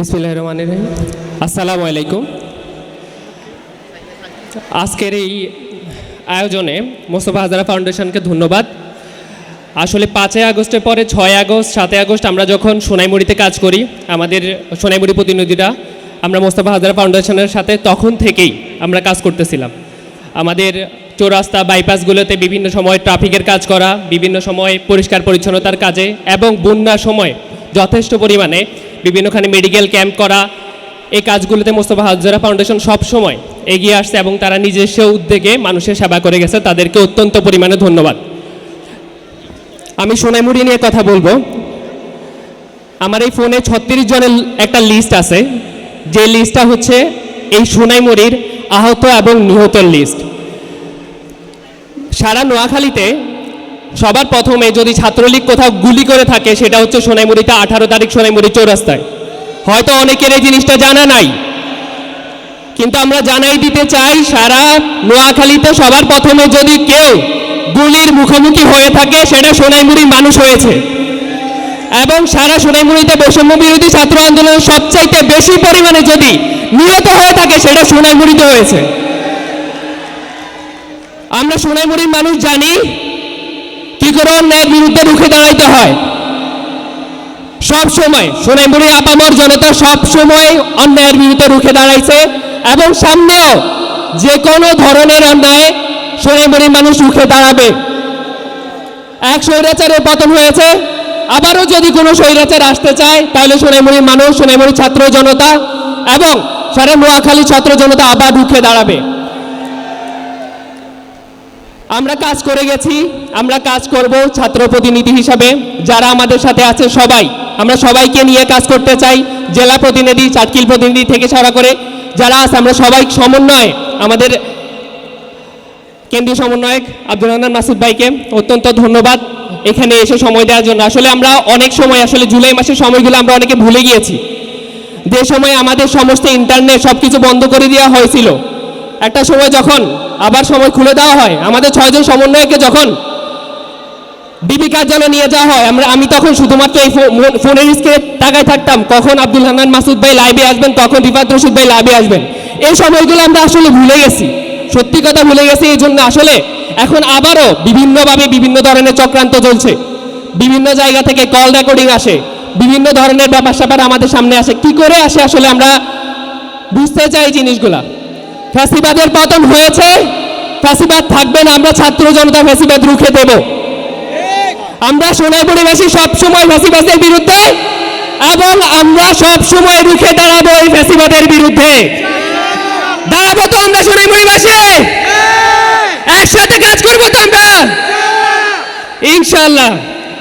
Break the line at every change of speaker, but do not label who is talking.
বিসমিল্লাহ রহমান আসসালামু আলাইকুম। আজকের এই আয়োজনে মোস্তফা হাজারা ফাউন্ডেশনকে ধন্যবাদ। আসলে পাঁচই আগস্টের পরে ছয় আগস্ট, সাতই আগস্ট আমরা যখন সোনাইমুড়িতে কাজ করি, আমাদের সোনাইমুড়ি প্রতিনিধিরা, আমরা মোস্তফা হাজারা ফাউন্ডেশনের সাথে তখন থেকেই আমরা কাজ করতেছিলাম। আমাদের চৌরাস্তা বাইপাসগুলোতে বিভিন্ন সময় ট্রাফিকের কাজ করা, বিভিন্ন সময় পরিষ্কার পরিচ্ছন্নতার কাজে এবং বন্যার সময় যথেষ্ট পরিমাণে বিভিন্নখানে মেডিকেল ক্যাম্প করা, এই কাজগুলোতে মোস্তফা হাজারা ফাউন্ডেশন সব সময় এগিয়ে আসছে এবং তারা নিজস্ব উদ্যোগে মানুষের সেবা করে গেছে। তাদেরকে অত্যন্ত পরিমাণে ধন্যবাদ। আমি সোনাইমুড়ি নিয়ে কথা বলব। আমার এই ফোনে ছত্রিশ জনের একটা লিস্ট আছে। যে লিস্টটা হচ্ছে এই সোনাইমুড়ির আহত এবং নিহতের লিস্ট সারা নোয়াখালীতে সবার প্রথমে যদি ছাত্রলীগ কোথাও গুলি করে থাকে, সেটা হচ্ছে সোনাইমুড়িতে আঠারো তারিখ সোনাইমুড়ি চৌরাস্তায়। হয়তো অনেকের এই জিনিসটা জানা নাই। কিন্তু আমরা জানাই দিতে চাই, সারা নোয়াখালীতে সবার প্রথমে যদি কেউ গুলির মুখোমুখি হয়ে থাকে, সেটা সোনাইমুড়ির মানুষ হয়েছে। এবং সারা সোনাইমুড়িতে বৈষম্য বিরোধী ছাত্র আন্দোলনের সবচাইতে বেশি পরিমাণে যদি নিহত হয়ে থাকে, সেটা সোনাইমুড়িতে হয়েছে। আমরা সোনাইমুড়ির মানুষ জানি কি করে অন্যায়ের বিরুদ্ধে রুখে দাঁড়াইতে হয়। সব সময় সোনাইমুড়ি আপামর জনতা সব সময় অন্যায়ের বিরুদ্ধে রুখে দাঁড়াইছে এবং সামনেও যে কোনো ধরনের অন্যায় সোনাইমুড়ির মানুষ রুখে দাঁড়াবে। এক স্বৈরাচারের পতন হয়েছে, আবারও যদি কোনো স্বৈরাচার আসতে চায়, তাহলে সোনাইমুড়ির মানুষ, সোনাইমুড়ির ছাত্র জনতা এবং সারা নোয়াখালী ছাত্র জনতা আবার রুখে দাঁড়াবে। আমরা কাজ করে গেছি, আমরা কাজ করব ছাত্র প্রতিনিধি হিসাবে, যারা আমাদের সাথে আছে সবাই। আমরা সবাইকে নিয়ে কাজ করতে চাই, জেলা প্রতিনিধি চাটকিল প্রতিনিধি থেকে ছাড়া করে। যারা আছে, আমরা সবাই সমন্বয়ে, আমাদের কেন্দ্রীয় সমন্বয়ক আব্দুল রহমান মাসুদ ভাইকে অত্যন্ত ধন্যবাদ এখানে এসে সময় দেওয়ার জন্য। আসলে আমরা অনেক সময়, আসলে জুলাই মাসের সময়গুলো আমরা অনেকে ভুলে গিয়েছি। যে সময় আমাদের সমস্ত ইন্টারনেট সব কিছু বন্ধ করে দেওয়া হয়েছিল, একটা সময় যখন আবার সময় খুলে দেওয়া হয়। আমাদের ছয়জন সমন্বয়কে যখন ডিবি কার্যালয়ে নিয়ে যাওয়া হয়, আমরা আমি তখন শুধুমাত্র এই ফোনের স্ক্রিনে তাকায় থাকতাম। কখন আব্দুল হান্নান মাসুদ ভাই লাইভে আসবেন কখন রিফাত রশিদ ভাই লাইভে আসবেন। এই সময়গুলো আমরা আসলে ভুলে গেছি। সত্যি কথা ভুলে গেছি, এই জন্য আসলে এখন আবারও বিভিন্নভাবে বিভিন্ন ধরনের চক্রান্ত চলছে। বিভিন্ন জায়গা থেকে কল রেকর্ডিং আসে। বিভিন্ন ধরনের ব্যাপার স্যাপার আমাদের সামনে আসে। কি করে আসে আসলে আমরা বুঝতে চাই জিনিসগুলা। ফ্যাসিবাদের পতন হয়েছে, ফ্যাসিবাদ থাকবে না, আমরা ছাত্র জনতা ফ্যাসিবাদ রুখে দেব। আমরা সোনাইপুরিবাসী সবসময় ফ্যাসিবাদের বিরুদ্ধে এবং আমরা সব সময় রুখে দাঁড়াবো এই ফ্যাসিবাদের বিরুদ্ধে। দাঁড়াবো তো আমরা সোনাইপুরিবাসী একসাথে কাজ করব তো আমরা। ইনশাল্লাহ